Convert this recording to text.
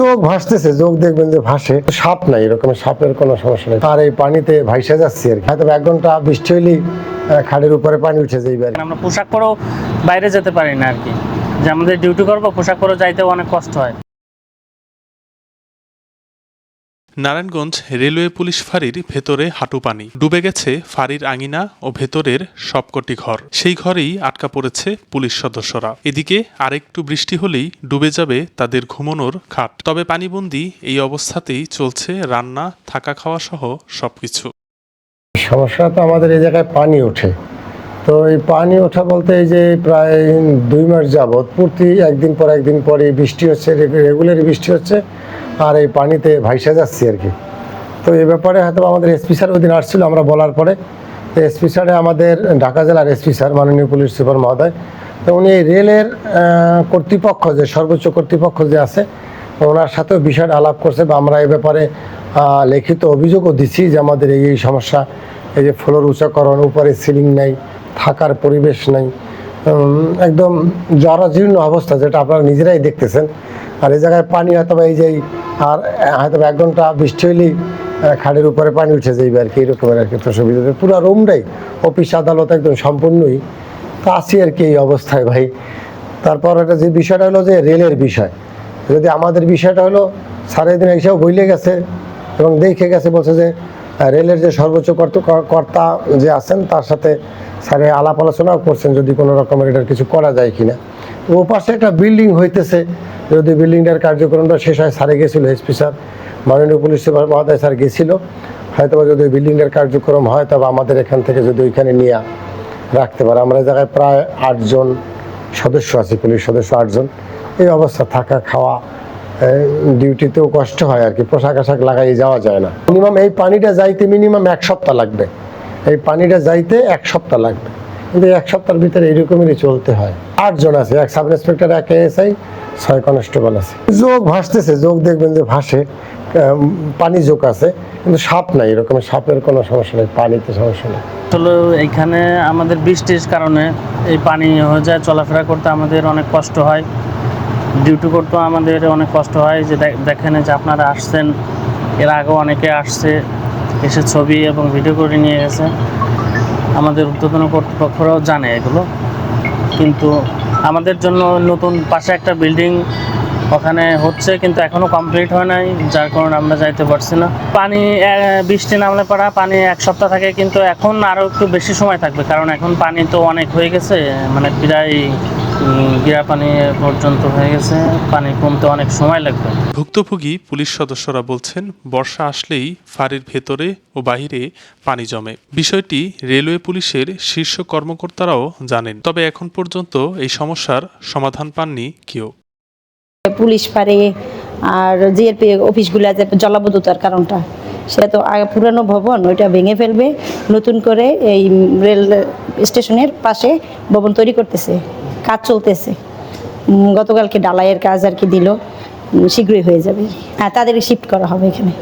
যোগ ভাসতেছে, যোগ দেখবেন যে ভাসে। সাপ নাই, এরকম সাপের কোনো সমস্যা নেই। তার এই পানিতে ভাইসে যাচ্ছে আর কি। হয়তো এক ঘণ্টা বৃষ্টি হইলেই খাড়ের উপরে পানি উঠে যাই আমরা পোশাক পরেও বাইরে যেতে পারি না আর কি। যে আমাদের ডিউটি করব, পোশাক পরে যাইতেও অনেক কষ্ট হয়। নারায়ণগঞ্জ রেলওয়ে পুলিশ ফাঁড়ির ভেতরে হাঁটু পানি। ডুবে গেছে ফাঁড়ির আঙিনা ও ভেতরের সবকটি ঘর। সেই ঘরেই আটকা পড়েছে পুলিশ সদস্যরা। এদিকে আরেকটু বৃষ্টি হলেই ডুবে যাবে তাদের ঘুমানোর খাট। তবে পানিবন্দি এই অবস্থাতেই চলছে রান্না, থাকা খাওয়া সহ সবকিছু। সমস্যা তো আমাদের এই জায়গায় পানি ওঠে। তো এই পানি ওঠা বলতে এই যে প্রায় দুই মাস যাবৎ, প্রতি একদিন পর একদিন পরে বৃষ্টি হচ্ছে, রেগুলারই বৃষ্টি হচ্ছে। আর এই পানিতে ভাইসে যাচ্ছি আর কি। তো এ ব্যাপারে হয়তো আমাদের এসপি স্যার ওই দিন আসছিল, আমরা বলার পরে। তো এসপি স্যারে আমাদের ঢাকা জেলার এসপি স্যার মাননীয় পুলিশ সুপার মহোদয়। তো উনি এই রেলের কর্তৃপক্ষ যে, সর্বোচ্চ কর্তৃপক্ষ যে আছে, ওনার সাথেও বিষয়টা আলাপ করছে বা আমরা এ ব্যাপারে লিখিত অভিযোগও দিছি যে আমাদের এই সমস্যা, এই যে ফ্লোর উঁচাকরণ উপরে সিলিং নেই, থাকার পরিবেশ নেই একদম জরাজীর্ণ অবস্থা যেটা আপনারা নিজেরাই দেখতেছেন। আর এই জায়গায় পানি হয়তো এই যে, আর হয়তো এক ঘণ্টা বৃষ্টি হইলেই খাড়ের উপরে পানি উঠে যাইবে আর কি এরকমের আর কি সুবিধা পুরো রুমটাই অফিস আদালত একদম সম্পূর্ণই তো আছি আর কি এই অবস্থায় ভাই। তারপর একটা যে বিষয়টা হলো যে রেলের বিষয়। যদি আমাদের বিষয়টা হলো সারাদিন এসেও বইলে গেছে এবং দেখে গেছে, বলছে যে রেলের যে সর্বোচ্চ কর্ত- যে আছেন, তার সাথে স্যারে আলাপ আলোচনাও করছেন যদি কোনো রকমের এটার কিছু করা যায় কিনা। ও পাশে একটা বিল্ডিং হইতেছে, যদি বিল্ডিংটার কার্যক্রমটা শেষ হয়, স্যারে গেছিল, এসপি স্যার, মাননীয় পুলিশ সুপার মহোদয় স্যার গেছিল। হয়তো যদি বিল্ডিংটার কার্যক্রম হয়, তবে আমাদের এখান থেকে যদি ওইখানে নিয়ে রাখতে পারে। আমরা জায়গায় প্রায় আটজন সদস্য আছি, পুলিশ সদস্য আটজন। এই অবস্থা থাকা, খাওয়া ডিউটিতেও কষ্ট হয় আর কি, পোশাক আশাক লাগাই যাওয়া যায় না। মিনিমাম এই পানিটা যাইতে মিনিমাম এক সপ্তাহ লাগবে। এই পানিটা যাইতে এক সপ্তাহ লাগবে। কিন্তু এক সপ্তাহের ভিতরে এইরকমেরই চলতে হয়। আটজন আছে, এক সাব ইন্সপেক্টর এক এএসআই ছয় কনস্টেবল আছে। যোগ ভাসতেছে, যোগ দেখবেন যে ভাসে পানি যোগ আছে, কিন্তু সাপ নাই, এরকম সাপের কোনো সমস্যা নেই, পানিতে সমস্যা নেই। আসলে এইখানে আমাদের বৃষ্টির কারণে এই পানি হয়ে যায়, চলাফেরা করতে আমাদের অনেক কষ্ট হয়। ডিউটি করতেও আমাদের অনেক কষ্ট হয় যে দেখ- দেখেন যে আপনারা আসছেন, এর আগে অনেকে আসছে, এসে ছবি এবং ভিডিও করে নিয়ে গেছে। আমাদের উদ্বোধন কর্তৃপক্ষরাও জানে এগুলো। কিন্তু আমাদের জন্য নতুন পাশে একটা বিল্ডিং ওখানে হচ্ছে, কিন্তু এখনও কমপ্লিট হয় নাই, যার কারণে আমরা যাইতে পারছি না। পানি বৃষ্টি নামলে পড়া পানি এক সপ্তাহ থাকে, কিন্তু এখন আরও একটু বেশি সময় থাকবে, কারণ এখন পানি তো অনেক হয়ে গেছে মানে প্রায় গিরা পানি পর্যন্ত হয়ে গেছে পানি কমতে অনেক সময় লাগবে। ভুক্তভোগী পুলিশ সদস্যরা বলছেন বর্ষা আসলেই ফাঁড়ির ভেতরে ও বাহিরে পানি জমে। বিষয়টি রেলওয়ে পুলিশের শীর্ষ কর্মকর্তারাও জানেন। তবে এখন পর্যন্ত এই সমস্যার সমাধান পাননি কেউ। পুলিশ পারে আর জিএরপি অফিসগুলো যে জলাবদ্ধতার কারণটা সেটা তো আগে পুরানো ভবন ওইটা ভেঙে ফেলবে নতুন করে এই রেল স্টেশনের পাশে ভবন তৈরি করতেছে। কাজ চলতেছে। গতকালকে ডালাইয়ের কাজ আর কি দিল। শীঘ্রই হয়ে যাবে। হ্যাঁ তাদের শিফট করা হবে এখানে।